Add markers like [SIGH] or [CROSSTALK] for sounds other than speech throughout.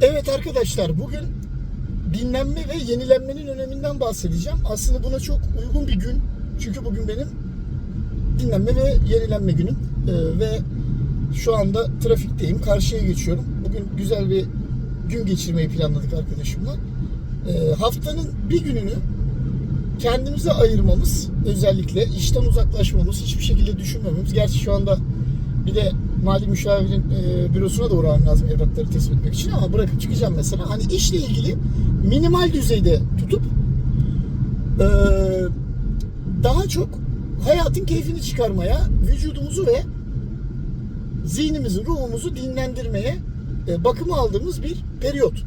Evet arkadaşlar bugün dinlenme ve yenilenmenin öneminden bahsedeceğim. Aslında buna çok uygun bir gün. Çünkü bugün benim dinlenme ve yenilenme günüm. Ee, ve şu anda trafikteyim. Karşıya geçiyorum. Bugün güzel bir gün geçirmeyi planladık arkadaşımla. Ee, haftanın bir gününü kendimize ayırmamız, özellikle işten uzaklaşmamız, hiçbir şekilde düşünmememiz. Gerçi şu anda bir de mali müşavirin e, bürosuna da uğramam lazım evrakları teslim etmek için ama bırakıp çıkacağım mesela. Hani işle ilgili minimal düzeyde tutup e, daha çok hayatın keyfini çıkarmaya, vücudumuzu ve zihnimizi, ruhumuzu dinlendirmeye e, bakıma aldığımız bir periyot.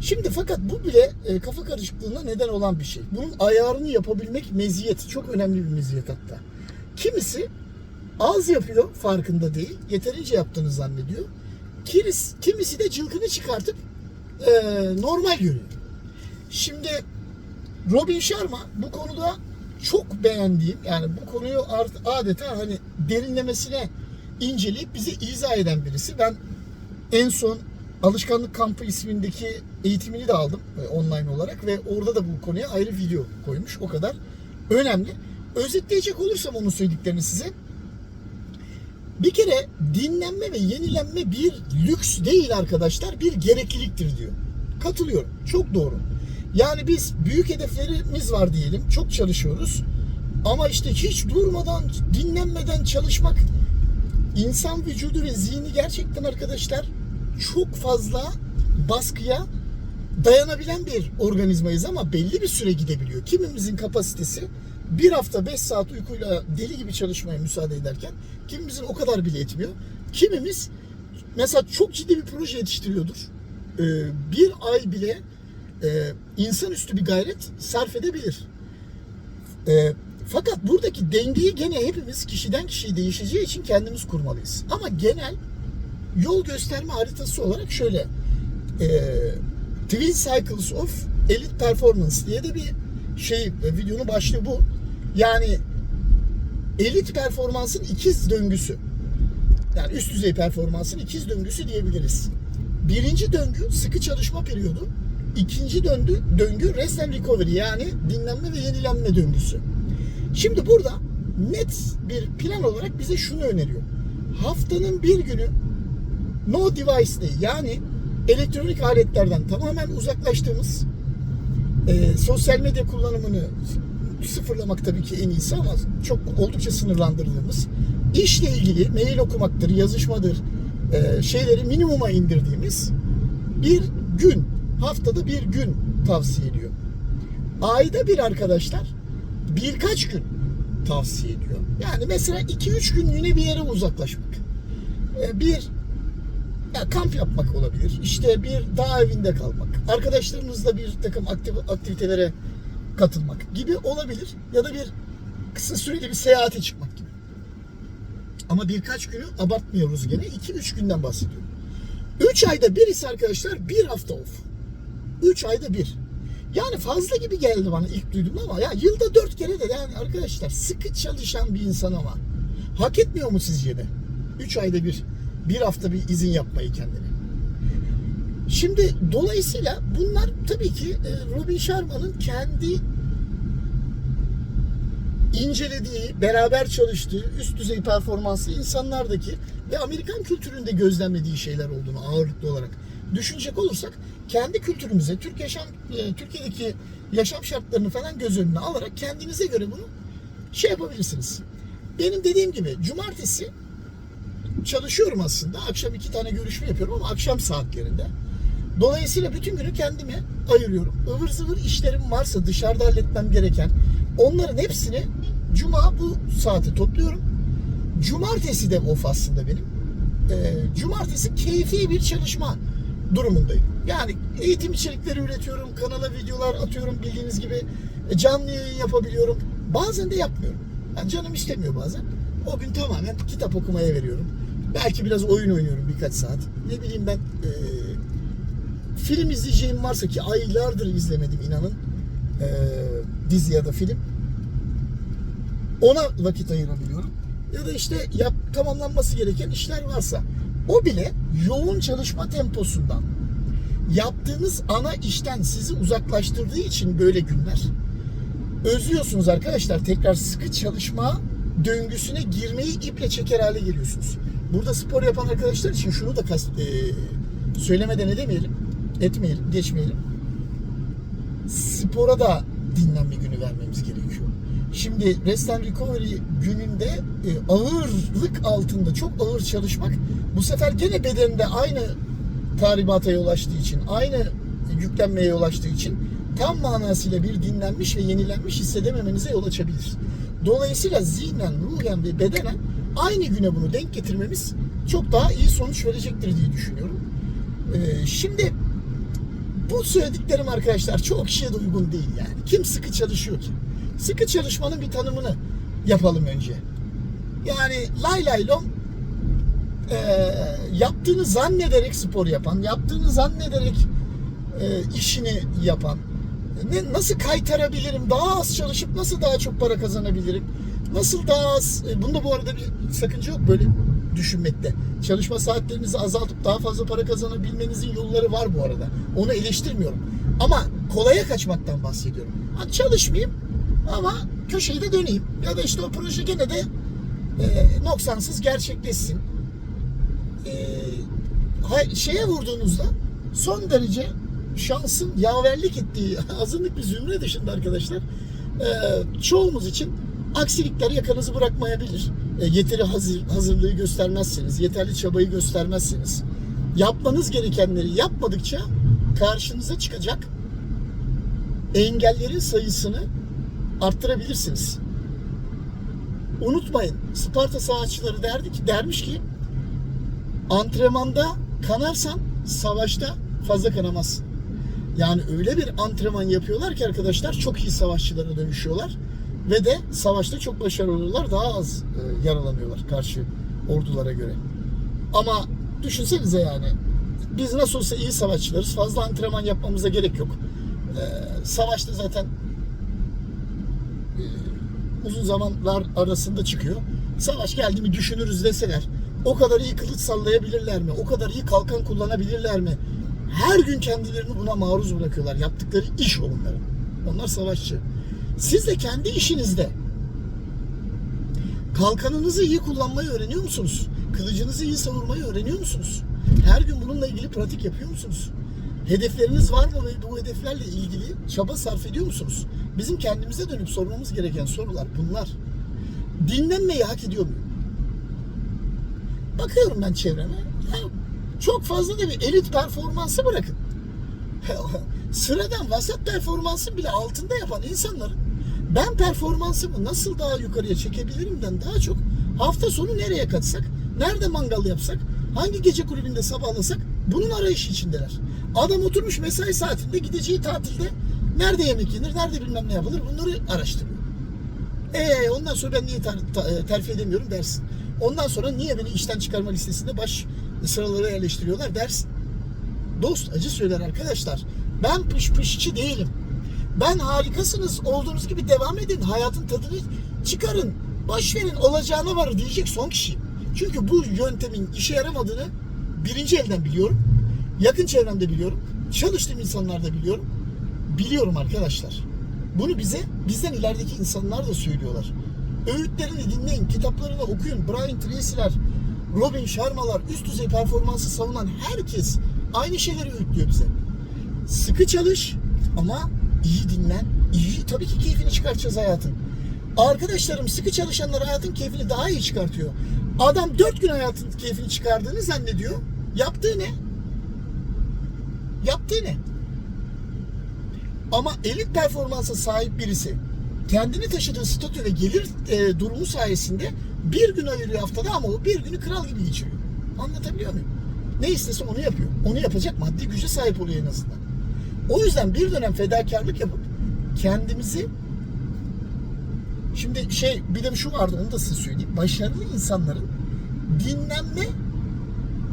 Şimdi fakat bu bile e, kafa karışıklığına neden olan bir şey. Bunun ayarını yapabilmek meziyet. Çok önemli bir meziyet hatta. Kimisi az yapıyor farkında değil. Yeterince yaptığını zannediyor. Kiris, kimisi de cılkını çıkartıp e, normal görüyor. Şimdi Robin Sharma bu konuda çok beğendiğim yani bu konuyu adeta hani derinlemesine inceleyip bize izah eden birisi. Ben en son Alışkanlık Kampı ismindeki eğitimini de aldım e, online olarak ve orada da bu konuya ayrı video koymuş. O kadar önemli. Özetleyecek olursam onun söylediklerini size. Bir kere dinlenme ve yenilenme bir lüks değil arkadaşlar, bir gerekliliktir diyor. Katılıyorum. Çok doğru. Yani biz büyük hedeflerimiz var diyelim. Çok çalışıyoruz. Ama işte hiç durmadan, dinlenmeden çalışmak insan vücudu ve zihni gerçekten arkadaşlar çok fazla baskıya dayanabilen bir organizmayız ama belli bir süre gidebiliyor. Kimimizin kapasitesi bir hafta 5 saat uykuyla deli gibi çalışmaya müsaade ederken kimimizin o kadar bile etmiyor. Kimimiz mesela çok ciddi bir proje yetiştiriyordur. Ee, bir ay bile e, insanüstü bir gayret sarf edebilir. E, fakat buradaki dengeyi gene hepimiz kişiden kişiye değişeceği için kendimiz kurmalıyız. Ama genel yol gösterme haritası olarak şöyle e, Twin Cycles of Elite Performance diye de bir şey e, videonun başlığı bu. Yani elit performansın ikiz döngüsü. Yani üst düzey performansın ikiz döngüsü diyebiliriz. Birinci döngü sıkı çalışma periyodu. İkinci döngü, döngü rest and recovery yani dinlenme ve yenilenme döngüsü. Şimdi burada net bir plan olarak bize şunu öneriyor. Haftanın bir günü no device day yani elektronik aletlerden tamamen uzaklaştığımız e, sosyal medya kullanımını sıfırlamak tabii ki en iyisi ama çok oldukça sınırlandırdığımız işle ilgili mail okumaktır, yazışmadır e, şeyleri minimuma indirdiğimiz bir gün haftada bir gün tavsiye ediyor. Ayda bir arkadaşlar birkaç gün tavsiye ediyor. Yani mesela 2-3 günlüğüne bir yere uzaklaşmak. E, Bir ya kamp yapmak olabilir. İşte bir dağ evinde kalmak. Arkadaşlarınızla bir takım aktiv- aktivitelere katılmak gibi olabilir. Ya da bir kısa süreli bir seyahate çıkmak gibi. Ama birkaç günü abartmıyoruz gene. 2-3 günden bahsediyorum. 3 ayda bir ise arkadaşlar bir hafta off. 3 ayda bir. Yani fazla gibi geldi bana ilk duydum ama ya yılda 4 kere de yani arkadaşlar sıkı çalışan bir insan ama hak etmiyor mu sizce de? 3 ayda bir bir hafta bir izin yapmayı kendine. Şimdi dolayısıyla bunlar tabii ki e, Robin Sharma'nın kendi incelediği, beraber çalıştığı üst düzey performanslı insanlardaki ve Amerikan kültüründe gözlemlediği şeyler olduğunu ağırlıklı olarak düşünecek olursak kendi kültürümüze, Türk yaşam e, Türkiye'deki yaşam şartlarını falan göz önüne alarak kendinize göre bunu şey yapabilirsiniz. Benim dediğim gibi cumartesi çalışıyorum aslında. Akşam iki tane görüşme yapıyorum ama akşam saatlerinde. Dolayısıyla bütün günü kendime ayırıyorum. Ivır zıvır işlerim varsa dışarıda halletmem gereken onların hepsini cuma bu saate topluyorum. Cumartesi de off aslında benim. Ee, cumartesi keyfi bir çalışma durumundayım. Yani eğitim içerikleri üretiyorum, kanala videolar atıyorum bildiğiniz gibi E, canlı yayın yapabiliyorum. Bazen de yapmıyorum. Yani canım istemiyor bazen. O gün tamamen kitap okumaya veriyorum. Belki biraz oyun oynuyorum birkaç saat. Ne bileyim ben e, film izleyeceğim varsa ki aylardır izlemedim inanın. E, dizi ya da film. Ona vakit ayırabiliyorum. Ya da işte yap, tamamlanması gereken işler varsa. O bile yoğun çalışma temposundan yaptığınız ana işten sizi uzaklaştırdığı için böyle günler özlüyorsunuz arkadaşlar. Tekrar sıkı çalışma döngüsüne girmeyi iple çeker hale geliyorsunuz. Burada spor yapan arkadaşlar için şunu da kast, e, söylemeden edemeyelim, etmeyelim, geçmeyelim. Spora da dinlenme günü vermemiz gerekiyor. Şimdi Rest and Recovery gününde e, ağırlık altında çok ağır çalışmak bu sefer gene bedeninde aynı tahribata yol açtığı için, aynı yüklenmeye yol açtığı için tam manasıyla bir dinlenmiş ve yenilenmiş hissedememenize yol açabilir. Dolayısıyla zihnen, ruhen ve bedenen aynı güne bunu denk getirmemiz çok daha iyi sonuç verecektir diye düşünüyorum. Ee, şimdi bu söylediklerim arkadaşlar çok kişiye de uygun değil yani. Kim sıkı çalışıyor ki? Sıkı çalışmanın bir tanımını yapalım önce. Yani lay lay lom e, yaptığını zannederek spor yapan, yaptığını zannederek e, işini yapan, ne, nasıl kaytarabilirim, daha az çalışıp nasıl daha çok para kazanabilirim, nasıl daha az, e, bunda bu arada bir sakınca yok böyle düşünmekte. Çalışma saatlerinizi azaltıp daha fazla para kazanabilmenizin yolları var bu arada. Onu eleştirmiyorum. Ama kolaya kaçmaktan bahsediyorum. Ha, çalışmayayım ama köşeyi de döneyim. Ya da işte o proje gene de e, noksansız gerçekleşsin. E, şeye vurduğunuzda son derece şansın yaverlik ettiği [LAUGHS] azınlık bir zümre dışında arkadaşlar e, çoğumuz için aksilikler yakanızı bırakmayabilir. E, yeteri hazır, hazırlığı göstermezseniz, yeterli çabayı göstermezseniz, yapmanız gerekenleri yapmadıkça karşınıza çıkacak engellerin sayısını arttırabilirsiniz. Unutmayın, Sparta savaşçıları derdi ki, dermiş ki antrenmanda kanarsan savaşta fazla kanamazsın. Yani öyle bir antrenman yapıyorlar ki arkadaşlar çok iyi savaşçılara dönüşüyorlar ve de savaşta çok başarılı oluyorlar. Daha az e, yaralanıyorlar karşı ordulara göre. Ama düşünsenize yani biz nasıl olsa iyi savaşçılarız. Fazla antrenman yapmamıza gerek yok. E, savaşta zaten e, uzun zamanlar arasında çıkıyor. Savaş geldi mi düşünürüz deseler o kadar iyi kılıç sallayabilirler mi? O kadar iyi kalkan kullanabilirler mi? Her gün kendilerini buna maruz bırakıyorlar. Yaptıkları iş o. Onlar savaşçı. Siz de kendi işinizde kalkanınızı iyi kullanmayı öğreniyor musunuz? Kılıcınızı iyi savurmayı öğreniyor musunuz? Her gün bununla ilgili pratik yapıyor musunuz? Hedefleriniz var mı ve bu hedeflerle ilgili çaba sarf ediyor musunuz? Bizim kendimize dönüp sormamız gereken sorular bunlar. Dinlenmeyi hak ediyor muyum? Bakıyorum ben çevreme. Ya çok fazla da bir elit performansı bırakın. [LAUGHS] Sıradan vasat performansın bile altında yapan insanların ben performansımı nasıl daha yukarıya çekebilirimden daha çok hafta sonu nereye kaçsak, nerede mangal yapsak, hangi gece kulübünde sabahlasak bunun arayışı içindeler. Adam oturmuş mesai saatinde gideceği tatilde nerede yemek yenir, nerede bilmem ne yapılır bunları araştırıyor. Ee ondan sonra ben niye ter, ta- terfi edemiyorum dersin. Ondan sonra niye beni işten çıkarma listesinde baş sıralara yerleştiriyorlar dersin. Dost acı söyler arkadaşlar. Ben pış pışçı değilim. Ben harikasınız olduğunuz gibi devam edin. Hayatın tadını çıkarın. Boş verin olacağına var diyecek son kişiyim. Çünkü bu yöntemin işe yaramadığını birinci elden biliyorum. Yakın çevremde biliyorum. Çalıştığım insanlarda biliyorum. Biliyorum arkadaşlar. Bunu bize bizden ilerideki insanlar da söylüyorlar. Öğütlerini dinleyin, kitaplarını okuyun. Brian Tracy'ler, Robin Sharma'lar, üst düzey performansı savunan herkes aynı şeyleri öğütlüyor bize. Sıkı çalış ama iyi dinlen. İyi tabii ki keyfini çıkartacağız hayatın. Arkadaşlarım sıkı çalışanlar hayatın keyfini daha iyi çıkartıyor. Adam dört gün hayatın keyfini çıkardığını zannediyor. Yaptığı ne? Yaptığı ne? Ama elit performansa sahip birisi kendini taşıdığı statü ve gelir e, durumu sayesinde bir gün ayırıyor haftada ama o bir günü kral gibi geçiriyor. Anlatabiliyor muyum? Ne istese onu yapıyor. Onu yapacak maddi güce sahip oluyor en azından. O yüzden bir dönem fedakarlık yapıp kendimizi şimdi şey bir de şu vardı onu da size söyleyeyim. Başarılı insanların dinlenme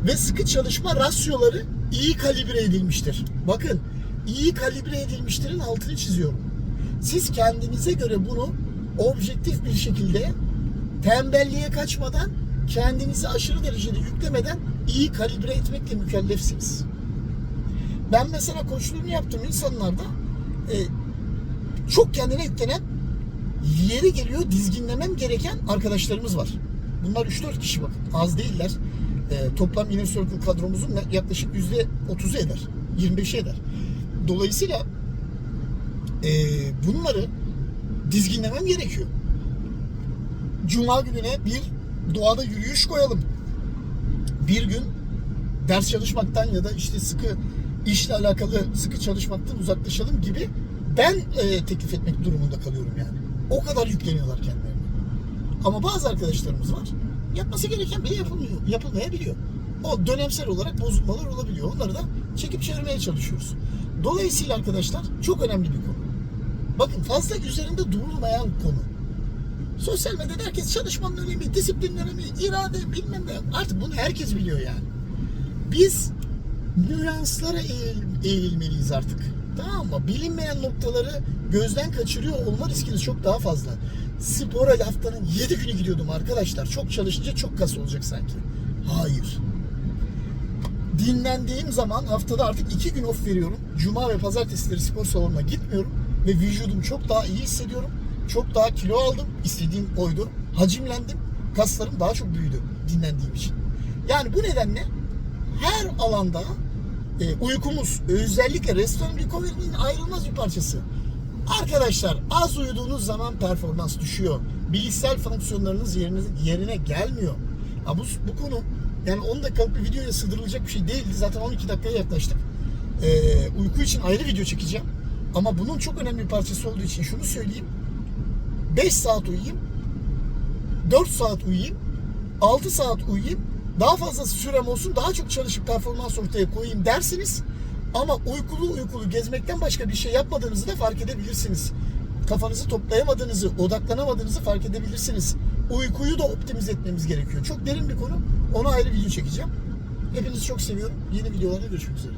ve sıkı çalışma rasyoları iyi kalibre edilmiştir. Bakın iyi kalibre edilmiştirin altını çiziyorum. Siz kendinize göre bunu objektif bir şekilde tembelliğe kaçmadan kendinizi aşırı derecede yüklemeden iyi kalibre etmekle mükellefsiniz. Ben mesela koçluğunu yaptığım insanlarda e, çok kendine yüklenen yeri geliyor dizginlemem gereken arkadaşlarımız var. Bunlar 3-4 kişi bakın. Az değiller. E, toplam Inner Circle kadromuzun yaklaşık %30'u eder. 25'i eder. Dolayısıyla e, bunları dizginlemem gerekiyor. Cuma gününe bir doğada yürüyüş koyalım. Bir gün ders çalışmaktan ya da işte sıkı işle alakalı sıkı çalışmaktan uzaklaşalım gibi ben e, teklif etmek durumunda kalıyorum yani. O kadar yükleniyorlar kendilerine. Ama bazı arkadaşlarımız var. Yapması gereken bile yapılmıyor, yapılmayabiliyor. O dönemsel olarak bozulmalar olabiliyor. Onları da çekip çevirmeye çalışıyoruz. Dolayısıyla arkadaşlar çok önemli bir konu. Bakın fazla üzerinde durulmayan konu. Sosyal medyada herkes çalışmanın önemi, disiplinin önemi, irade bilmem ne. Artık bunu herkes biliyor yani. Biz nüanslara eğil, eğilmeliyiz artık. Tamam mı? Bilinmeyen noktaları gözden kaçırıyor olma riskiniz çok daha fazla. Spora haftanın 7 günü gidiyordum arkadaşlar. Çok çalışınca çok kas olacak sanki. Hayır. Dinlendiğim zaman haftada artık 2 gün off veriyorum. Cuma ve pazartesileri spor salonuna gitmiyorum. Ve vücudum çok daha iyi hissediyorum. Çok daha kilo aldım. İstediğim oydu. Hacimlendim. Kaslarım daha çok büyüdü dinlendiğim için. Yani bu nedenle her alanda e, uykumuz özellikle restoran recovery'nin ayrılmaz bir parçası. Arkadaşlar az uyuduğunuz zaman performans düşüyor. Bilişsel fonksiyonlarınız yerine, yerine gelmiyor. Ha, bu, bu konu yani 10 dakikalık bir videoya sığdırılacak bir şey değildi. Zaten 12 dakikaya yaklaştık. E, uyku için ayrı video çekeceğim. Ama bunun çok önemli bir parçası olduğu için şunu söyleyeyim. 5 saat uyuyayım. 4 saat uyuyayım. 6 saat uyuyayım. Daha fazla sürem olsun, daha çok çalışıp performans ortaya koyayım dersiniz. Ama uykulu uykulu gezmekten başka bir şey yapmadığınızı da fark edebilirsiniz. Kafanızı toplayamadığınızı, odaklanamadığınızı fark edebilirsiniz. Uykuyu da optimize etmemiz gerekiyor. Çok derin bir konu. Ona ayrı video çekeceğim. Hepinizi çok seviyorum. Yeni videolarda görüşmek üzere.